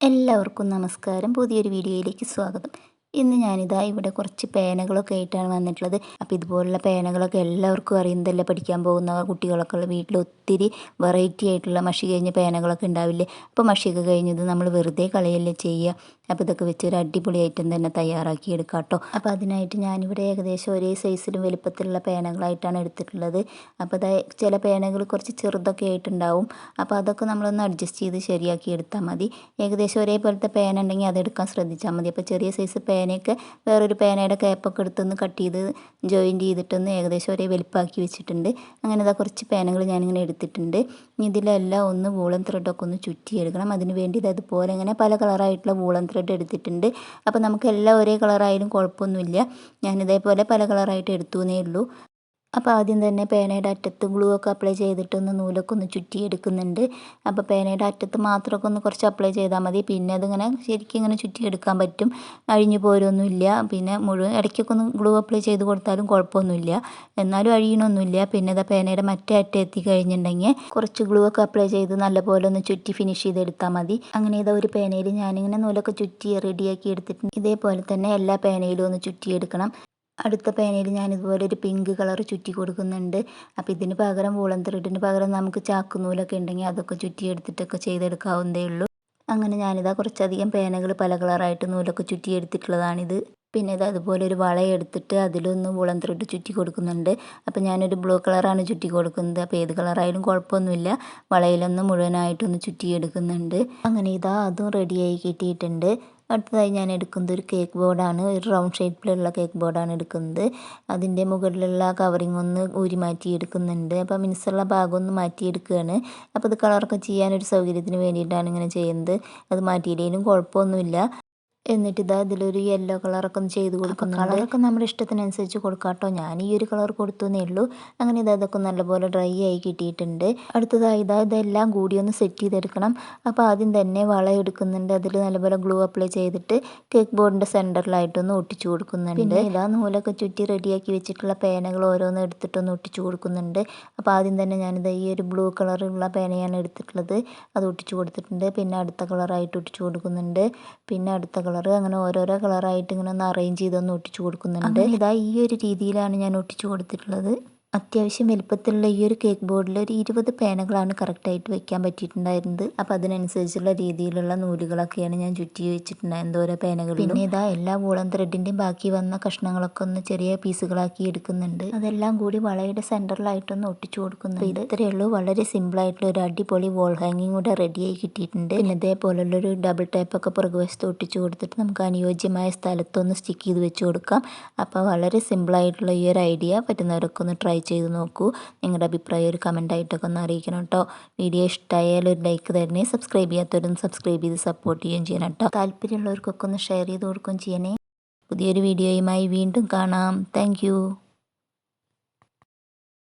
എല്ലാവർക്കും നമസ്കാരം. പുതിയൊരു വീഡിയോയിലേക്ക് സ്വാഗതം. ഇന്ന് ഞാനിതാ ഇവിടെ കുറച്ച് പേനകളൊക്കെ ആയിട്ടാണ് വന്നിട്ടുള്ളത്. അപ്പോൾ ഇതുപോലുള്ള പേനകളൊക്കെ എല്ലാവർക്കും അറിയുന്നതല്ലേ പഠിക്കാൻ പോകുന്ന കുട്ടികളൊക്കെ ഉള്ള വീട്ടിൽ ഒത്തിരി വെറൈറ്റി ആയിട്ടുള്ള മഷി കഴിഞ്ഞ പേനകളൊക്കെ ഉണ്ടാവില്ലേ? അപ്പോൾ മഷിയൊക്കെ കഴിഞ്ഞത് നമ്മൾ വെറുതെ കളയല്ലേ ചെയ്യുക? അപ്പോൾ ഇതൊക്കെ വെച്ച് ഒരു അടിപൊളി ഐറ്റം തന്നെ തയ്യാറാക്കി എടുക്കാം കേട്ടോ അപ്പോൾ അതിനായിട്ട് ഞാനിവിടെ ഏകദേശം ഒരേ സൈസിലും വലുപ്പത്തിലുള്ള പേനകളായിട്ടാണ് എടുത്തിട്ടുള്ളത്. അപ്പോൾ അത് ചില പേനകൾ കുറച്ച് ചെറുതൊക്കെ ആയിട്ടുണ്ടാവും. അപ്പോൾ അതൊക്കെ നമ്മളൊന്ന് അഡ്ജസ്റ്റ് ചെയ്ത് ശരിയാക്കി എടുത്താൽ മതി. ഏകദേശം ഒരേപോലത്തെ പേന ഉണ്ടെങ്കിൽ അതെടുക്കാൻ ശ്രദ്ധിച്ചാൽ മതി. അപ്പോൾ ചെറിയ സൈസ് പേനയൊക്കെ വേറൊരു പേനയുടെ ക്യാപ്പൊക്കെ എടുത്തൊന്ന് കട്ട് ചെയ്ത് ജോയിന്റ് ചെയ്തിട്ടൊന്ന് ഏകദേശം ഒരേ വലുപ്പമാക്കി വെച്ചിട്ടുണ്ട്. അങ്ങനെ ഇതാ കുറച്ച് പേനകൾ ഞാനിങ്ങനെ എടുത്തിട്ടുണ്ട്. ഇതിലെല്ലാം ഒന്ന് വൂളൻ ത്രെഡൊക്കെ ഒന്ന് ചുറ്റി എടുക്കണം അതിന് വേണ്ടി ഇതുപോലെ ഇങ്ങനെ പല കളറായിട്ടുള്ള വൂളൻ ത്രെഡ് എടുത്തിട്ടുണ്ട്. അപ്പോൾ നമുക്ക് എല്ലാം ഒരേ കളറായാലും കുഴപ്പമൊന്നുമില്ല. ഞാനിതേപോലെ പല കളറായിട്ട് എടുത്തു എന്നേ ഉള്ളൂ. അപ്പോൾ ആദ്യം തന്നെ പേനയുടെ അറ്റത്ത് ഗ്ലൂ ഒക്കെ അപ്ലൈ ചെയ്തിട്ടൊന്ന് നൂലൊക്കെ ഒന്ന് ചുറ്റിയെടുക്കുന്നുണ്ട്. അപ്പോൾ പേനയുടെ അറ്റത്ത് മാത്രമൊക്കെ ഒന്ന് കുറച്ച് അപ്ലൈ ചെയ്താൽ മതി. പിന്നെ അതിങ്ങനെ ശരിക്കും ഇങ്ങനെ ചുറ്റിയെടുക്കാൻ പറ്റും. അഴിഞ്ഞു പോരൊന്നുമില്ല. പിന്നെ മുഴുവൻ ഇടയ്ക്കൊക്കെ ഒന്ന് ഗ്ലൂ അപ്ലൈ ചെയ്ത് കൊടുത്താലും കുഴപ്പമൊന്നുമില്ല. എന്നാലും അഴിയണമൊന്നുമില്ല. പിന്നെ ഇതാ പേനയുടെ മറ്റേ അറ്റം എത്തി കഴിഞ്ഞിട്ടുണ്ടെങ്കിൽ കുറച്ച് ഗ്ലൂ ഒക്കെ അപ്ലൈ ചെയ്ത് നല്ലപോലെ ഒന്ന് ചുറ്റി ഫിനിഷ് ചെയ്തെടുത്താൽ മതി. അങ്ങനെ ഇതാ ഒരു പേനയിൽ ഞാനിങ്ങനെ നൂലൊക്കെ ചുറ്റി റെഡിയാക്കി എടുത്തിട്ടുണ്ട്. ഇതേപോലെ തന്നെ എല്ലാ പേനയിലും ഒന്ന് ചുറ്റിയെടുക്കണം. അടുത്ത പേനയിൽ ഞാൻ ഇതുപോലെ ഒരു പിങ്ക് കളർ ചുറ്റി കൊടുക്കുന്നുണ്ട്. അപ്പോൾ ഇതിന് പകരം വൂളൻ ത്രെഡിന് പകരം നമുക്ക് ചാക്കുനൂലൊക്കെ ഉണ്ടെങ്കിൽ അതൊക്കെ ചുറ്റി എടുത്തിട്ടൊക്കെ ചെയ്തെടുക്കാവുന്നതേ ഉള്ളൂ. അങ്ങനെ ഞാനിതാ കുറച്ചധികം പേനകൾ പല കളറായിട്ട് നൂലൊക്കെ ചുറ്റി എടുത്തിട്ടുള്ളതാണിത്. പിന്നെ ഇത് അതുപോലെ ഒരു വള എടുത്തിട്ട് അതിലൊന്ന് വൂളൻ ത്രെഡ് ചുറ്റി കൊടുക്കുന്നുണ്ട്. അപ്പോൾ ഞാനൊരു ബ്ലൂ കളറാണ് ചുറ്റി കൊടുക്കുന്നത്. അപ്പോൾ ഏത് കളറായാലും കുഴപ്പമൊന്നുമില്ല. വളയിലൊന്ന് മുഴുവനായിട്ടൊന്ന് ചുറ്റി എടുക്കുന്നുണ്ട് അങ്ങനെ ഇതാ അതും റെഡിയായി കിട്ടിയിട്ടുണ്ട്. അടുത്തതായി ഞാൻ എടുക്കുന്നത് ഒരു കേക്ക് ബോർഡാണ് ഒരു റൗണ്ട് ഷേപ്പിലുള്ള കേക്ക് ബോർഡാണ് എടുക്കുന്നത്. അതിന്റെ മുകളിലുള്ള കവറിങ് ഒന്ന് ഊരി മാറ്റി എടുക്കുന്നുണ്ട് അപ്പോൾ മിനുസുള്ള ഭാഗം ഒന്ന് മാറ്റിയെടുക്കുകയാണ്. അപ്പോൾ ഇത് കളറൊക്കെ ചെയ്യാനൊരു സൗകര്യത്തിന് വേണ്ടിയിട്ടാണ് ഇങ്ങനെ ചെയ്യുന്നത്. അത് മാറ്റിയില്ലെങ്കിലും കുഴപ്പമൊന്നുമില്ല. എന്നിട്ട് ഇതാ ഇതിലൊരു യെല്ലോ കളറൊക്കെ ഒന്ന് ചെയ്ത് കൊടുക്കുന്നു കളറൊക്കെ നമ്മുടെ ഇഷ്ടത്തിനനുസരിച്ച് കൊടുക്കാം കേട്ടോ ഞാൻ ഈ ഒരു കളർ കൊടുത്തു എന്നേ ഉള്ളൂ. അങ്ങനെ ഇതാ ഇതൊക്കെ നല്ലപോലെ ഡ്രൈ ആയി കിട്ടിയിട്ടുണ്ട്. അടുത്തതായി ഇതാ ഇതെല്ലാം കൂടി ഒന്ന് സെറ്റ് ചെയ്തെടുക്കണം. അപ്പോൾ ആദ്യം തന്നെ വള എടുക്കുന്നുണ്ട്. അതിൽ നല്ലപോലെ ഗ്ലൂ അപ്ലൈ ചെയ്തിട്ട് കേക്ക് ബോർഡിന്റെ സെന്ററിലായിട്ടൊന്ന് ഒട്ടിച്ചു കൊടുക്കുന്നുണ്ട്. പിന്നെ ഇതാ നൂലൊക്കെ ചുറ്റി റെഡിയാക്കി വെച്ചിട്ടുള്ള പേനകൾ ഓരോന്ന് എടുത്തിട്ടൊന്ന് ഒട്ടിച്ചു കൊടുക്കുന്നുണ്ട്. അപ്പോൾ ആദ്യം തന്നെ ഞാനിത് ഈ ഒരു ബ്ലൂ കളറുള്ള പേനയാണ് എടുത്തിട്ടുള്ളത്. അത് ഒട്ടിച്ചു കൊടുത്തിട്ടുണ്ട്. പിന്നെ അടുത്ത കളറായിട്ട് ഒട്ടിച്ചു കൊടുക്കുന്നുണ്ട്. പിന്നെ അടുത്ത കളർ അങ്ങനെ ഓരോരോ കളറായിട്ട് ഇങ്ങനെ ഒന്ന് അറേഞ്ച് ചെയ്തൊന്ന് ഒട്ടിച്ചു കൊടുക്കുന്നുണ്ട്. ഇതാ ഈ ഒരു രീതിയിലാണ് ഞാൻ ഒട്ടിച്ചു കൊടുത്തിട്ടുള്ളത്. അത്യാവശ്യം വലുപ്പത്തിലുള്ള ഈ ഒരു കേക്ക് ബോർഡിൽ ഒരു ഇരുപത് പേനകളാണ് കറക്റ്റായിട്ട് വെക്കാൻ പറ്റിയിട്ടുണ്ടായിരുന്നത്. അപ്പോൾ അതിനനുസരിച്ചുള്ള രീതിയിലുള്ള നൂലുകളൊക്കെയാണ് ഞാൻ ചുറ്റി വെച്ചിട്ടുണ്ടായിരുന്നത്. ഓരോ പേനകൾ പിന്നെ ഇതാ എല്ലാ വൂളൻ ത്രെഡിന്റെയും ബാക്കി വന്ന കഷ്ണങ്ങളൊക്കെ ഒന്ന് ചെറിയ പീസുകളാക്കി എടുക്കുന്നുണ്ട്. അതെല്ലാം കൂടി വളയുടെ സെന്ററിലായിട്ടൊന്ന് ഒട്ടിച്ചു കൊടുക്കുന്നുണ്ട്. ഇത് ഇത്രയേ ഉള്ളൂ. വളരെ സിമ്പിളായിട്ടുള്ള ഒരു അടിപൊളി വോൾ ഹാങ്ങിങ് കൂടെ റെഡിയായി കിട്ടിയിട്ടുണ്ട്. പിന്നെ ഇതേപോലുള്ളൊരു ഡബിൾ ടൈപ്പൊക്കെ പുറകുവശത്ത് ഒട്ടിച്ചു കൊടുത്തിട്ട് നമുക്ക് അനുയോജ്യമായ സ്ഥലത്തൊന്ന് സ്റ്റിക്ക് ചെയ്ത് വെച്ച് കൊടുക്കാം. അപ്പോൾ വളരെ സിമ്പിളായിട്ടുള്ള ഈ ഒരു ഐഡിയ പറ്റുന്നവരൊക്കെ ഒന്ന് ട്രൈ ചെയ്ത് നോക്കൂ. നിങ്ങളുടെ അഭിപ്രായം ഒരു കമന്റായിട്ടൊക്കെ ഒന്ന് അറിയിക്കണം കേട്ടോ. വീഡിയോ ഇഷ്ടമായാലും ഒരു ലൈക്ക് തരണേ. സബ്സ്ക്രൈബ് ചെയ്യാത്തവരും സബ്സ്ക്രൈബ് ചെയ്ത് സപ്പോർട്ട് ചെയ്യുകയും ചെയ്യണം കേട്ടോ. താല്പര്യമുള്ളവർക്കൊക്കെ ഒന്ന് ഷെയർ ചെയ്ത് കൊടുക്കുകയും ചെയ്യണേ. പുതിയൊരു വീഡിയോയുമായി വീണ്ടും കാണാം. താങ്ക്